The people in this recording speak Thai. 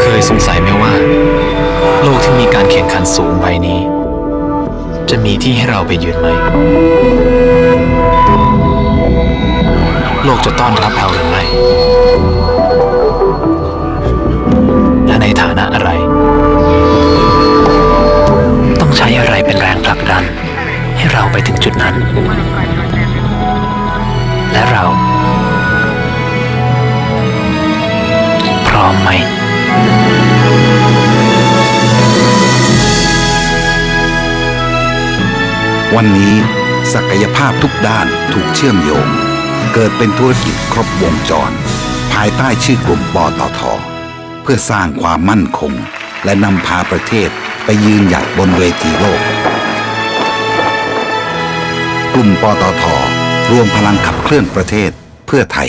เคยสงสัยไหมว่า โลกที่มีการแข่งขันสูงใบนี้ จะมีที่ให้เราไปยืนไหม โลกจะต้อนรับเราหรือไม่ และในฐานะอะไร ต้องใช้อะไรเป็นแรงผลักดัน ให้เราไปถึงจุดนั้น อมไหม วันนี้ศักยภาพทุกด้านถูกเชื่อมโยง เกิดเป็นธุรกิจครบวงจร ภายใต้ชื่อกลุ่มปตท เพื่อสร้างความมั่นคง และนำพาประเทศไปยืนหยัดบนเวทีโลก กลุ่มปตทรวมพลังขับเคลื่อนประเทศเพื่อไทย